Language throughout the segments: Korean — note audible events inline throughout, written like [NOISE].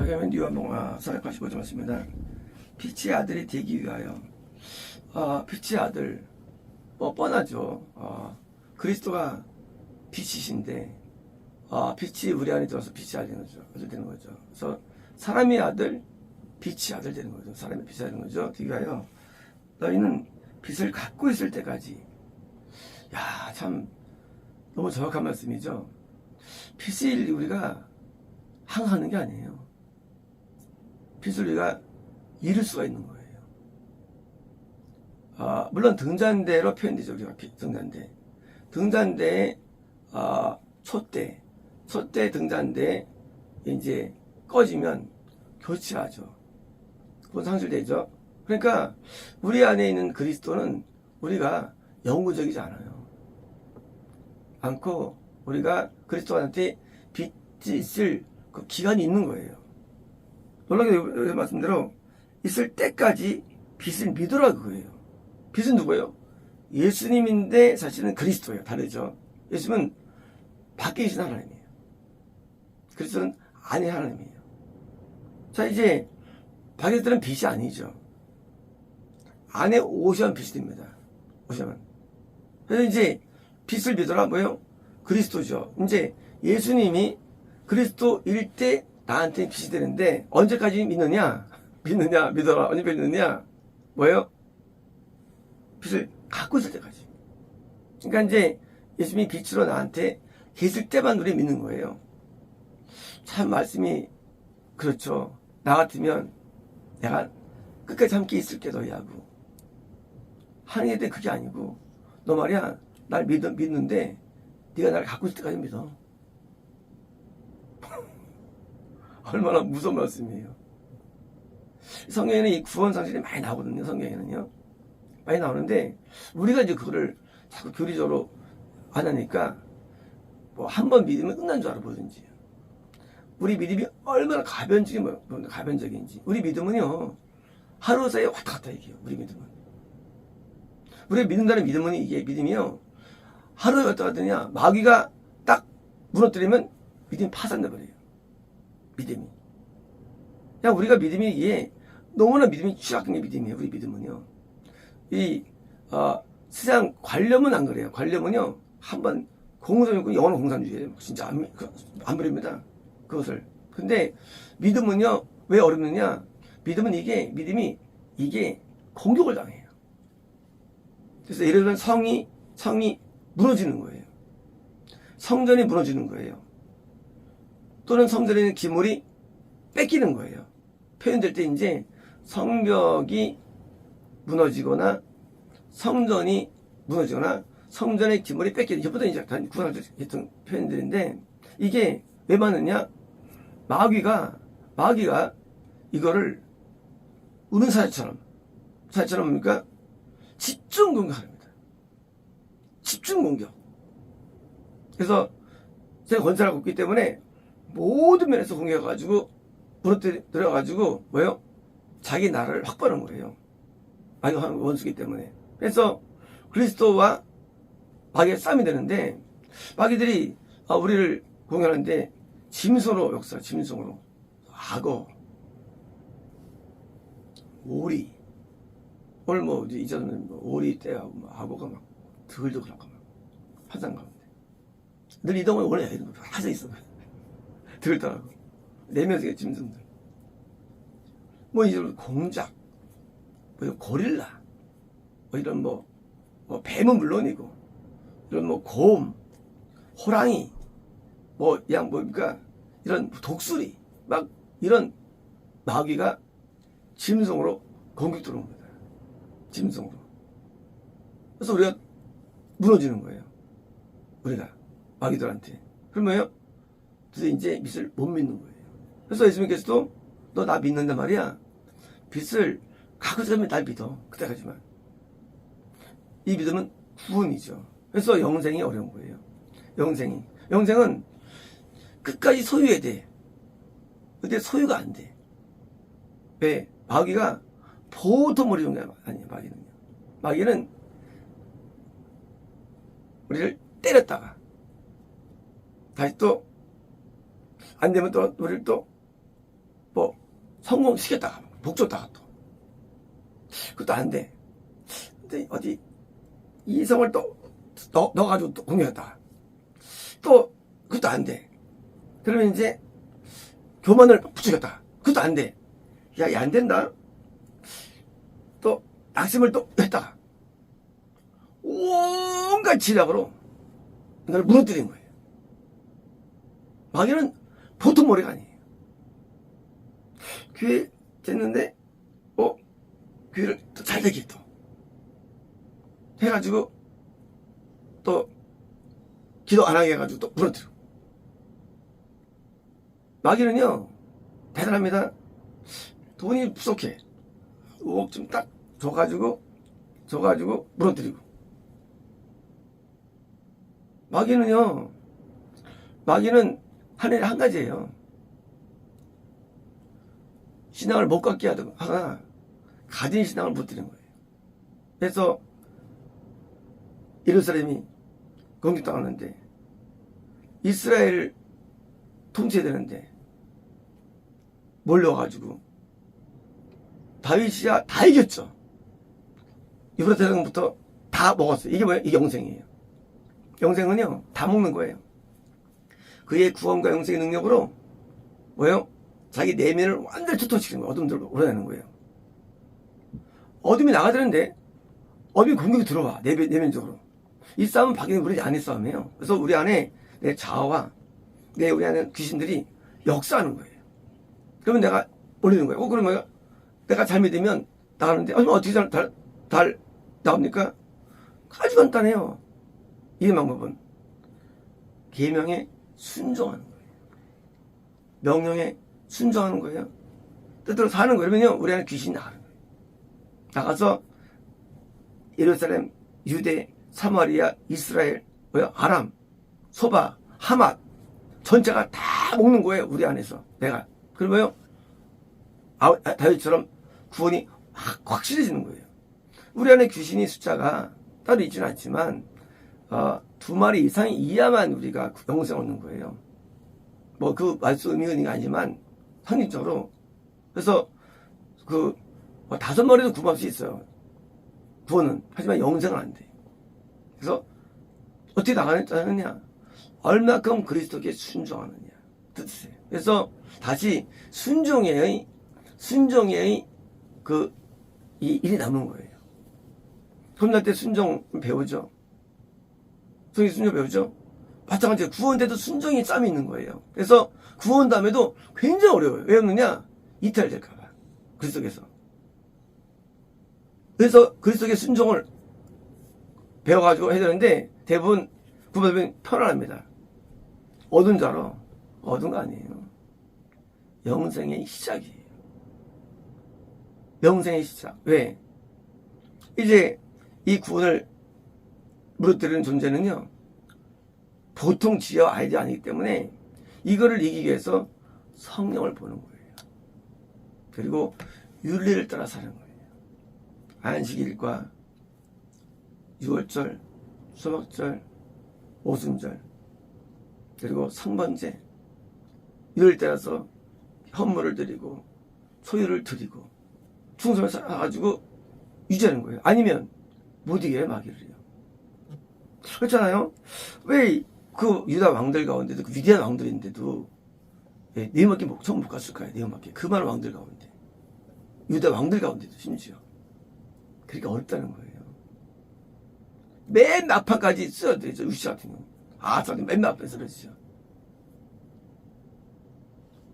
박영현 유한봉화 485점 맞습니다. 빛의 아들이 되기 위하여 아, 빛의 아들 뭐 뻔하죠. 아, 그리스도가 빛이신데 아, 빛이 우리 안에 들어서 빛이 되는 거죠. 아들 되는 거죠. 그래서 사람의 아들 빛이 아들 되는 거죠. 사람의 빛이 되는 거죠. 되기 위하여 너희는 빛을 갖고 있을 때까지 야, 참 너무 정확한 말씀이죠. 빛을 우리가 항하는 게 아니에요. 빛을 우리가 잃을 수가 있는 거예요. 아, 물론 등잔대로 표현되죠. 우리가 빛, 등잔대. 등잔대의 아, 촛대, 촛대 등잔대 이제 꺼지면 교체하죠. 그건 상실되죠. 그러니까 우리 안에 있는 그리스도는 우리가 영구적이지 않아요. 않고 우리가 그리스도한테 있을 그 기간이 있는 거예요. 놀라게 말씀대로 있을 때까지 빛을 믿으라 그거예요. 빛은 누구예요? 예수님인데 사실은 그리스도예요. 다르죠. 예수님은 밖에 계신 하나님이에요. 그리스도는 안에 하나님이에요. 자 이제 밖에 있는 빛이 아니죠. 안에 오시면 빛이 됩니다. 오시면. 그래서 이제 빛을 믿어라 뭐예요? 그리스도죠. 이제 예수님이 그리스도일 때 나한테 빛이 되는데 언제까지 믿느냐? 믿느냐? 믿어라. 언제 믿느냐? 뭐예요? 빛을 갖고 있을 때까지. 그러니까 이제 예수님이 빛으로 나한테 계실 때만 우리 믿는 거예요. 참 말씀이 그렇죠. 나 같으면 내가 끝까지 함께 있을게 너희하고. 하는 게 그게 아니고 너 말이야 날 믿, 믿는데 네가 나를 갖고 있을 때까지 믿어. 얼마나 무서운 말씀이에요. 성경에는 이 구원 상실이 많이 나오거든요. 성경에는요. 많이 나오는데 우리가 이제 그거를 자꾸 교리적으로 안 하니까 뭐 한 번 믿으면 끝난 줄 알아 보든지. 우리 믿음이 얼마나 가변적인 뭐 가변적인지. 우리 믿음은요 하루 사이에 왔다 갔다 얘기해요. 우리 믿음은. 우리가 믿는다는 믿음은 이게 믿음이요 하루에 왔다 갔더냐 마귀가 딱 무너뜨리면 믿음이 파산돼 버려요. 믿음이. 그냥 우리가 믿음이 이게 너무나 믿음이 취약한 게 믿음이에요. 우리 믿음은요. 이 어, 세상 관념은 안 그래요. 관념은요 한번 공산주의 영원한 공산주의예요. 진짜 안, 그, 안 버립니다. 그것을. 근데 믿음은요 왜 어렵느냐? 믿음은 이게 믿음이 이게 공격을 당해요. 그래서 예를 들면 성이 성이 무너지는 거예요. 성전이 무너지는 거예요. 또는 성전에 있는 기물이 뺏기는 거예요. 표현될 때 이제 성벽이 무너지거나 성전이 무너지거나 성전의 기물이 뺏기는 이것보다 이제 구원했던 표현들인데 이게 왜 많느냐? 마귀가 마귀가 이거를 우는 사자처럼 뭡니까? 집중 공격합니다. 집중 공격. 그래서 제가 건설하고 있기 때문에 모든 면에서 공격해가지고 무너뜨려가지고 뭐요? 자기 나라를 확보하는 거예요. 하는 원수기 때문에. 그래서 그리스도와 마귀의 싸움이 되는데 마귀들이 아, 우리를 공격하는데 짐승으로 역사, 짐승으로 악어, 오리, 오늘 뭐 이전은 뭐 오리 때하고 뭐 악어가 막 드글드글하고 막 화상 가운데 늘 이동을 원래 하져 있어 들더라고 네 명의 짐승들 뭐 이런 공작 뭐 고릴라 뭐 이런 뭐, 뭐 뱀은 물론이고 이런 뭐 곰 호랑이 뭐 양 뭡니까 이런 독수리 막 이런 마귀가 짐승으로 공격 들어온 겁니다. 짐승으로. 그래서 우리가 무너지는 거예요. 우리가 마귀들한테. 그러면요, 그래서 이제 빛을 못 믿는 거예요. 그래서 예수님께서도 너 나 믿는단 말이야. 빛을 갖고 있으면 날 믿어. 그때까지만. 이 믿음은 구원이죠. 그래서 영생이 어려운 거예요. 영생이. 영생은 끝까지 소유해야 돼. 근데 소유가 안 돼. 왜? 마귀가 보통 머리 게 아니에요, 마귀는요. 마귀는 우리를 때렸다가 다시 또 안 되면 또 우리를 또 성공시켰다가 복 줬다가 또 그것도 안 돼. 근데 어디 이성을 또 넣, 넣어가지고 또 공격했다. 또 그것도 안 돼. 그러면 이제 교만을 부추겼다. 그것도 안 돼. 야, 이안 된다. 또 낙심을 또 했다가 온갖 지략으로 이걸 무너뜨린 거예요. 마귀는 보통 머리가 아니에요. 귀에 됐는데, 어, 귀를 또 잘 되게 또. 해가지고, 또, 기도 안 하게 해가지고 또 무너뜨려. 마귀는요, 대단합니다. 돈이 부족해. 5억 좀딱 줘가지고, 줘가지고 무너뜨리고. 마귀는요, 마귀는 하늘에 한 가지예요. 신앙을 못 갖게 하나 가진 신앙을 못 드리는 거예요. 그래서 예루살렘이 공격당하는데 이스라엘 통치되는데 몰려가지고 다윗이야 다 이겼죠. 유브라 대왕부터 다 먹었어요. 이게 뭐예요? 이게 영생이에요. 영생은요 다 먹는 거예요. 그의 구원과 영생의 능력으로 뭐예요? 자기 내면을 완전히 투토시키는 거예요. 어둠들로 우러내는 거예요. 어둠이 나가되는데 어둠이 공격이 들어와 내면, 내면적으로. 이 싸움은 박인이 우리 안의 싸움이에요. 그래서 우리 안에 내 자아와 내 우리 안에 귀신들이 역사하는 거예요. 그러면 내가 올리는 거예요. 어, 그러면 내가, 내가 잘 믿으면 나가는데, 어, 어떻게 잘, 잘, 잘 나옵니까? 아주 간단해요. 이 방법은 계명에 순종하는 거예요. 명령에 순종하는 거예요. 뜻대로 사는 거예요. 그러면요, 우리 안에 귀신이 나가는 거예요. 나가서 예루살렘, 유대, 사마리아, 이스라엘, 뭐야, 아람, 소바, 하맛 전체가 다 먹는 거예요. 우리 안에서 내가. 그러면요, 아, 다윗처럼 구원이 확, 확실해지는 거예요. 우리 안에 귀신이 숫자가 따로 있지는 않지만 어, 두 마리 이상이 이야만 우리가 영생 얻는 거예요. 뭐 그 말씀 의미 의미가 아니지만 상식적으로 그래서 그 뭐 다섯 마리도 구할 수 있어요. 구원은 하지만 영생은 안 돼. 그래서 어떻게 나가느냐? 얼마큼 그리스도께 순종하느냐 뜻이에요. 그래서 다시 순종의 순종의 그 이 일이 남은 거예요. 혼날 때 순종 배우죠. 성의 순종 배우죠. 마찬가지로 구원돼도 순종이 짬이 있는 거예요. 그래서 구원 다음에도 굉장히 어려워요. 왜 없느냐? 이탈될까봐. 그리스도께서. 그래서 그리스도의 순종을 배워가지고 해야 되는데 대부분 구원되면 편안합니다. 얻은 줄 알아. 얻은 거 아니에요. 영생의 시작이에요. 영생의 시작. 왜? 이제 이 구원을 무너뜨리는 존재는요, 보통 지어 아이디 아니기 때문에 이거를 이기기 위해서 성령을 보는 거예요. 그리고 윤리를 따라 사는 거예요. 안식일과 6월절, 수박절, 오순절, 그리고 성번제, 이를 따라서 현물을 드리고, 소유를 드리고, 충성을 쌓아가지고 유지하는 거예요. 아니면 못 이겨요, 마귀를요. 그렇잖아요? 왜 그 유다 왕들 가운데도 그 위대한 왕들인데도 예, 네임밖에 못, 처음 못 갔을까요? 네임밖에. 그 많은 왕들 가운데. 유다 왕들 가운데도 심지어. 그러니까 어렵다는 거예요. 맨 나파까지 써야 되죠. 유시 같은 경우. 아, 저는 맨 나파에 쓰러지죠.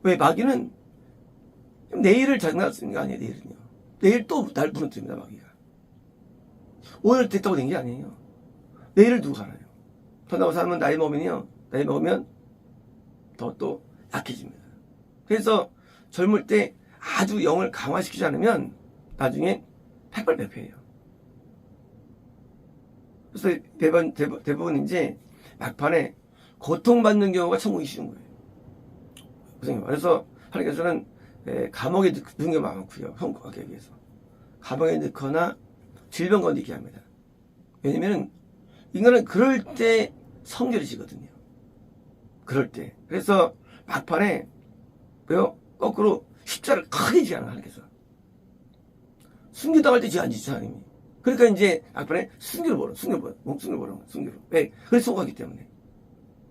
왜 마귀는 내일을 장난쓰는 게 아니에요, 내일은요. 내일 또 날 부르뜨립니다, 마귀가. 오늘 됐다고 된 게 아니에요. 내일을 누구 알아요? 편하고 살면 나이 먹으면요. 나이 먹으면 더 또 약해집니다. 그래서 젊을 때 아주 영을 강화시키지 않으면 나중에 백발백패예요. 그래서 대부분, 대부분, 대부분 이제 막판에 고통받는 경우가 천국이 쉬운 거예요. 선생님. 그래서 하나님께서는 에, 감옥에 넣는 게 많고요. 형국하기 위해서. 감옥에 넣거나 질병 건디게 합니다. 왜냐면 인간은 그럴 때 성결해지거든요. 그럴 때. 그래서 막판에 왜요? 거꾸로 십자 숫자를 크게 지하는 하나님께서. 순교당할 때 지안 지죠, 하나님이. 그러니까 이제 막판에 보러, 순교를 보러, 뭐 순교를 보러, 순교를. 왜? 그래서 속하기 때문에.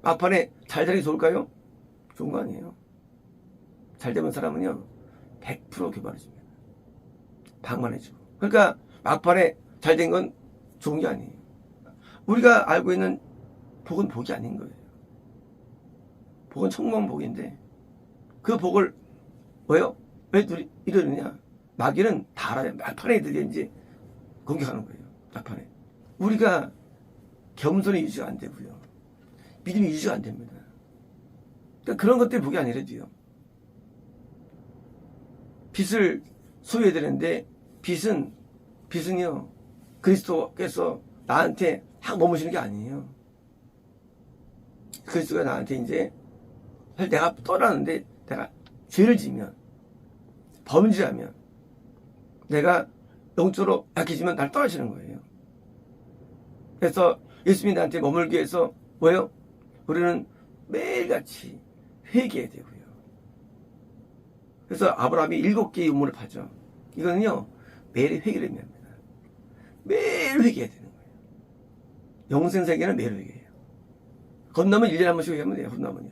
막판에 잘 되는 게 좋을까요? 좋은 거 아니에요. 잘 되면 사람은요, 100% 교만해집니다. 방만해지고. 그러니까 막판에 잘 된 건 좋은 게 아니에요. 우리가 알고 있는 복은 복이 아닌 거예요. 복은 청망 복인데 그 복을 왜요? 왜 이러느냐? 마귀는 다 알아요. 막판에 들이 이제 공격하는 거예요. 막판에. 우리가 겸손이 유지가 안 되고요. 믿음이 유지가 안 됩니다. 그러니까 그런 것들이 복이 아니라도요. 빚을 소유해야 되는데 빚은 빚은요 그리스도께서 나한테 확 머무시는 게 아니에요. 그리스도가 나한테 이제 사실 내가 떠나는데 내가 죄를 지면 범죄하면 내가 영적으로 약해지면 날 떠나시는 거예요. 그래서 예수님이 나한테 머물기 위해서 뭐예요? 우리는 매일같이 회개해야 되고요. 그래서 아브라함이 일곱 개의 유물을 파죠. 이거는요 매일 회개를 합니다. 매일 회개해야 거예요. 영생 세계는 매일 회개해요. 건너면 1년에 한 번씩 회개하면 돼요. 건너면요.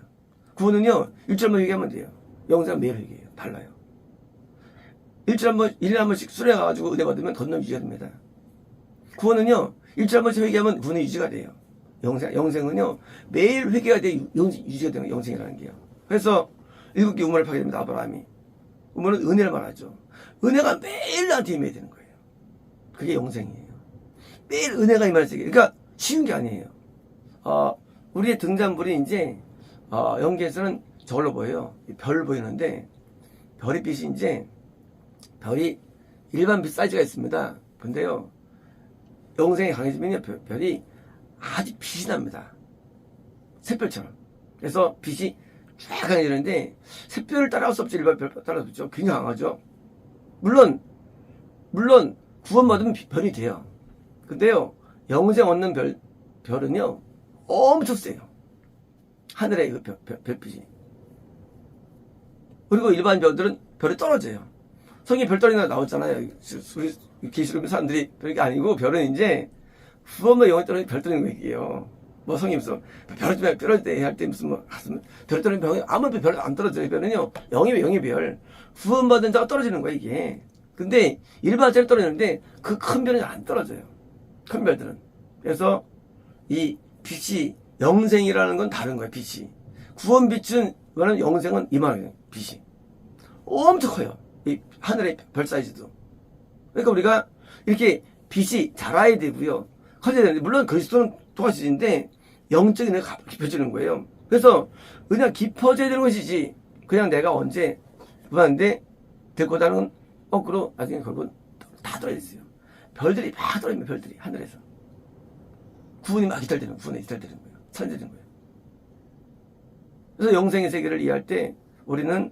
구원은요 번 회개하면 돼요. 영생은 회개해요. 달라요. 일주일에 한 번, 1년에 한 번씩 수련해 가지고 은혜 받으면 건너 유지가 됩니다. 구원은요 일주일에 한 번씩 회개하면 구원은 유지가 돼요. 영생, 영생은요 매일 회개가 돼 영- 유지가 되는 영생이라는 게요. 그래서 일곱 개 우물을 파게 됩니다. 아브라함이. 우물은 은혜를 말하죠. 은혜가 매일 나한테 임해야 되는 거예요. 그게 영생이에요. 매일 은혜가 임할 세계. 그러니까 쉬운 게 아니에요. 어, 우리의 등잔불이 이제 어, 연기에서는 저걸로 보여요. 이별 보이는데 별의 빛이 이제 별이 일반 빛 사이즈가 있습니다. 근데요 영생이 강해지면요 별- 별이 아주 빛이 납니다. 샛별처럼. 그래서 빛이 쫙 강해지는데 샛별을 따라갈 수 없죠. 일반 별 따라갈 수 없죠. 굉장히 강하죠. 물론 물론 구원받으면 비- 별이 돼요. 근데요 영생 얻는 별 별은요 엄청 세요. 하늘의 그 별, 별, 별빛이. 그리고 일반 별들은 별이 떨어져요. 성이 별떨이나 나오잖아요. 우리 계시록 사람들이 별게 아니고 별은 이제 후원만 영이 떨어지면 별 떨어지는 얘기예요. 뭐 성이 무슨 별을 좀 떨어질 때할 때 무슨 뭐 가슴 별 떨어지는 병이 아무도 별안 떨어져요. 별은요 영이 영의 별 후원 받은 자가 떨어지는 거야 이게. 근데 일반자는 떨어지는데 그 큰 별은 안 떨어져요. 큰 별들은. 그래서 이 빛이 영생이라는 건 다른 거예요. 빛이 구원 빛은 이거는 영생은 이만해요. 빛이 엄청 커요. 이 하늘의 별 사이즈도. 그러니까 우리가 이렇게 빛이 자라야 되고요. 커져야 되는데 물론 그리스도는 똑같이인데 영적인 은혜가 깊어지는 거예요. 그래서 은혜가 깊어져야 되는 것이지 그냥 내가 언제 그만데 될 거다는 거꾸로 나중에 결국은 다 들어있어요. 별들이 막 들어있는 별들이 하늘에서 구원이 막 기다리는 구원에 기다리는 거예요. 천재되는 거예요. 그래서 영생의 세계를 이해할 때 우리는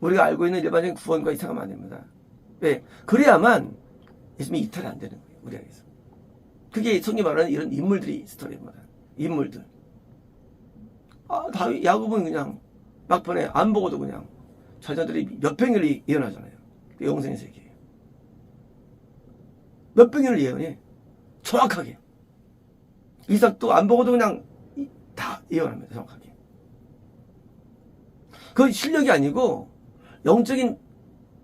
우리가 알고 있는 일반적인 구원과 이상하면 안 됩니다. 왜? 그래야만 예수님이 이탈이 안 되는 거예요. 우리 안에서. 그게 성경 말하는 이런 인물들이 스토리입니다. 인물들. 아, 다윗, 야곱은 그냥 막판에 안 보고도 그냥 자녀들이 년을 예언하잖아요. 그 영생의 세계예요. 몇 백 년을 예언해. 정확하게. 이삭도 안 보고도 그냥 이- 다 예언합니다. 정확하게. 그건 실력이 아니고 영적인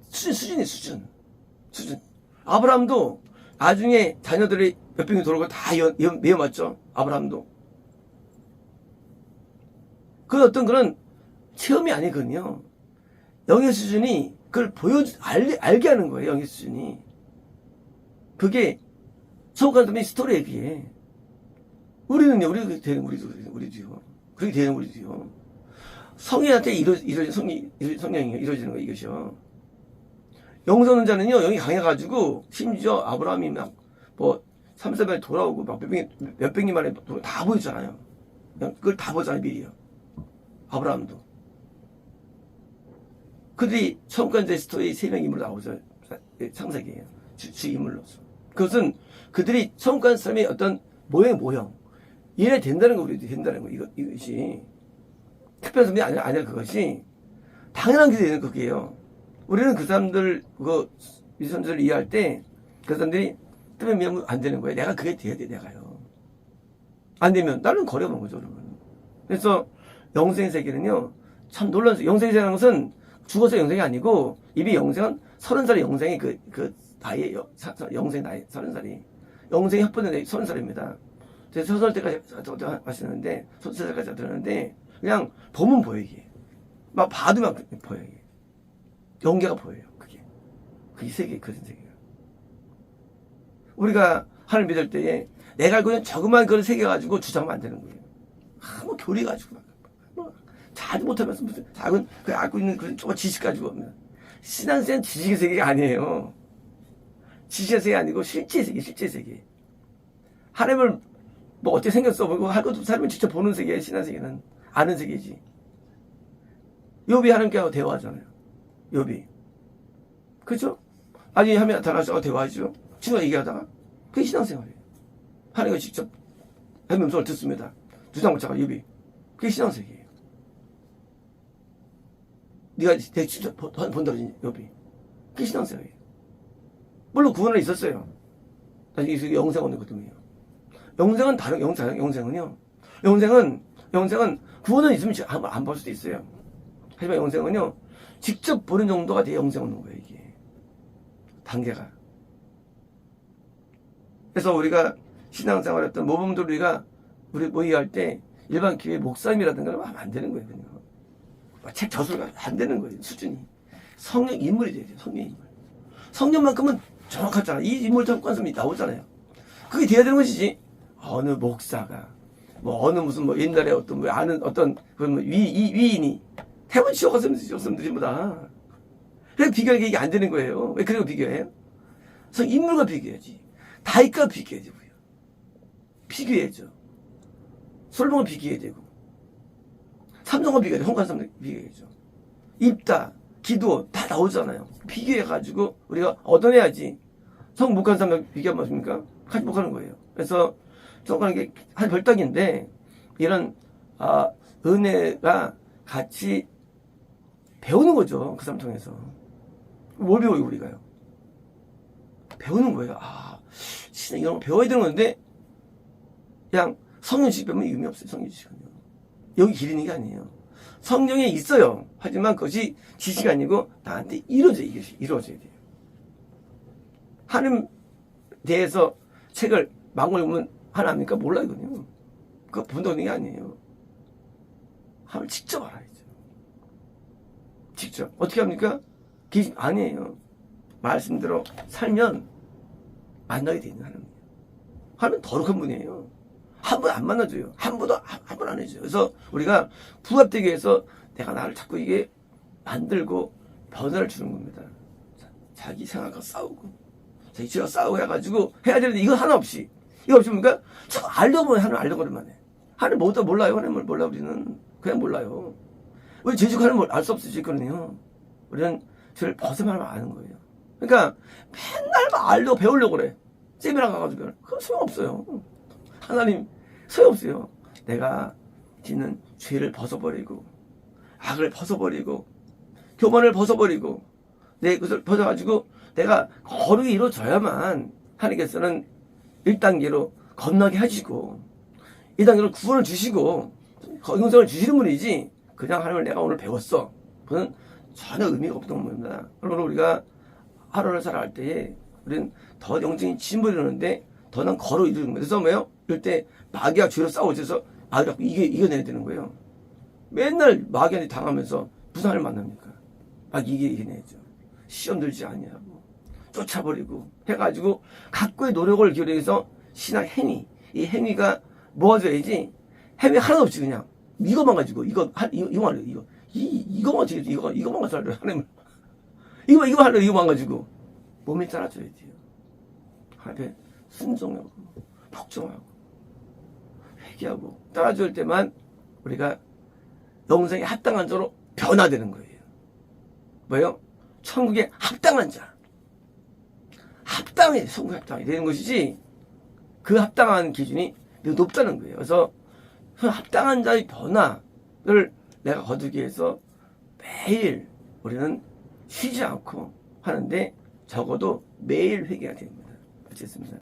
수준, 수준이 수준. 수준. 아브라함도 나중에 자녀들이 몇 백 년 돌아오고 다 예언, 예언, 예언 맞죠? 아브라함도. 그 어떤 그런 체험이 아니거든요. 영의 수준이 그걸 보여주, 알, 알게 하는 거예요, 영의 수준이. 그게 소극한 사람의 스토리에 비해. 우리는요, 우리 되는 우리도, 우리도요. 그렇게 되는 우리도요. 성인한테 이루, 이루어진 성이, 이루- 성령이 이루어지는 거예요, 이것이요. 영성은 자는요, 영이 강해가지고, 심지어 아브라함이 막, 뭐, 3, 4배 돌아오고, 막 몇백, 년- 몇백 년 만에 다 보였잖아요. 그냥 그걸 다 보잖아요, 미리요. 아브라함도. 그들이 성관제 스토리 세명 인물로 나오죠. 상세기예요. 주, 주 인물로서. 그것은 그들이 성관 사람의 어떤 모형, 모형. 이래 된다는 거, 우리도 된다는 거, 이거, 이것이. 특별한 선이 아니라, 아니라 그것이 당연한 게 되는 그게요. 우리는 그 사람들 그 위선들을 이해할 때 그 사람들이 뜨면 미하면 안 되는 거예요. 내가 그게 돼야 돼 내가요. 안 되면 나는 거려본 거죠 그러면. 그래서 영생 세계는요 참 놀라운 세- 영생이라는 것은 죽어서 영생이 아니고 이미 영생은 서른 살의 영생이 그, 그 사- 영생 나이 서른 살이. 영생이 합법된 나이 서른 살입니다. 서른 살 때까지 하시는데 서른 살까지 들었는데 그냥 보면 보여 이게. 막 봐도 막 보여 이게. 연계가 보여요 그게. 그게 세계 그런 세계가. 우리가 하늘 믿을 때에 내가 알고 있는 조그만 그런 세계 가지고 주장하면 안 되는 거예요. 아, 뭐 교리 가지고 막. 뭐, 잘도 못하면서 무슨 작은 그 알고 있는 그런 조금 지식 가지고 하면 신앙생활 지식의 세계가 아니에요. 지식의 세계 아니고 실제 세계, 실제 세계. 하나님을 뭐 어떻게 생겼어 보고 할 것도 사람을 직접 보는 세계예요. 신앙 세계는 아는 세계지. 요비 하나님께하고 대화하잖아요. 요비. 그죠? 아니 하면 다나서가 대화하죠. 친구가 얘기하다가 그게 신앙생활이에요. 하나님과 직접 하나님 음성을 듣습니다. 두장못차가 요비. 그게 신앙세계예요. 네가 내 직접 본- 본다고 요비. 그게 신앙생활이에요. 물론 구원은 있었어요. 나중에 영생 얻거든요. 영생은 다른 영생 영생은요. 영생은 영생은 구원은 있으면 안 볼 수도 있어요. 하지만 영생은요 직접 보는 정도가 돼 영생 얻는 거예요 이게 단계가. 그래서 우리가 신앙생활 했던 모범들 우리가 우리 모의할 때 일반 교회 목사님이라든가 하면 안 되는 거예요 그냥. 막책 저술가 안 되는 거예요 수준이. 성령 인물이 돼야 돼요 성령 인물. 성령만큼은 정확하잖아. 이 인물 접근성이 나오잖아요. 그게 돼야 되는 것이지. 어느 목사가 뭐 어느 무슨 뭐 옛날에 어떤 뭐 아는 어떤 그런 뭐 위, 이, 위인이 해본 지옥갔으면 지옥갔으면 전부 다. 그래 비교하기 이게 안 되는 거예요. 왜 그리고 비교해요? 그래서 인물과 비교해야지. 다윗과 비교해야지. 비교해야죠. 솔로몬과 비교해야 되고. 삼성과 비교해야 돼. 홍관삼 비교해야죠. 입다, 기도 다 나오잖아요. 비교해가지고 우리가 얻어내야지. 성 못 가는 사람 비교하면 습니까 같이 못 가는 거예요. 그래서 성 가는 게한 별떡인데 이런 아, 은혜가 같이 배우는 거죠. 그 사람 통해서. 뭘 배워요 우리가요? 배우는 거예요. 아, 진짜 이런 거 배워야 되는 건데 그냥 성령 지식 배우면 의미 없어요. 성령 지식은요. 여기 기리는 게 아니에요. 성령에 있어요. 하지만 그것이 지식이 아니고 나한테 이루어져 이것이 이루어져야 돼요. 하나님 대해서 책을 망을 보면 하나입니까? 몰라요, 그거 본다는 게 아니에요. 하나님 직접 알아야죠. 직접. 어떻게 합니까? 기, 아니에요. 말씀대로 살면 만나게 되는 하나님이에요. 하나님 거룩한 분이에요. 한 번 안 만나줘요. 한 번도 한 번 안 해줘요. 그래서 우리가 부합되기 위해서 내가 나를 자꾸 이게 만들고 변화를 주는 겁니다. 자, 자기 생각과 싸우고 자기 지와 싸우고 해가지고 해야 되는데 이거 하나 없이 이거 없이 뭡니까? 자꾸 알려고 보면 하나님 알려고만 해. 하나님 뭐다 몰라요. 하나님을 몰라 우리는 그냥 몰라요. 우리 제주가 하나님을 알수 없을 수 있거든요. 우리는 저를 벗어나면 아는 거예요. 그러니까 맨날 막 알려고 배우려고 그래. 세미나 가가지고 그럼 소용없어요. 하나님 소용없어요. 내가 짓는 죄를 벗어버리고 악을 벗어버리고 교만을 벗어버리고 내 것을 벗어가지고 내가 거룩이 이루어져야만 하나님께서는 1단계로 겁나게 하시고 2단계로 구원을 주시고 영생을 주시는 분이지 그냥 하나님을 내가 오늘 배웠어. 그건 전혀 의미가 없던 겁니다. 그러므로 우리가 하루를 살아갈 때에 우리는 더 영적인 진보를 이루는데 더난 걸어 이루는 거예요. 그래서 뭐예요? 이럴 때 마귀와 죄로 싸우셔서 마귀를 이겨, 이겨내야 되는 거예요. 맨날 마귀한테 당하면서 하나님 만납니까? 막 이겨, 이겨내야죠. 시험 들지 아니하고 쫓아버리고 해가지고 각고의 노력을 기울여서 신앙 행위 이 행위가 모아져야지 행위 하나도 없이 그냥 이거만 가지고 이거 하- [LAUGHS] 이거 이거 하려 이거 이 이거만 지금 이거 이거만 가지고 하나님 이거 이거 하려 이거만 가지고 몸에 따라줘야 돼요. 하나님 순종하고 복종하고 회개하고 따라줄 때만 우리가 영생에 합당한 자로 변화되는 거예요. 뭐예요? 천국에 합당한 자. 합당해, 천국에 합당이 되는 것이지, 그 합당한 기준이 매우 높다는 거예요. 그래서 그 합당한 자의 변화를 내가 거두기 위해서 매일 우리는 쉬지 않고 하는데 적어도 매일 회개가 됩니다. 마치겠습니다.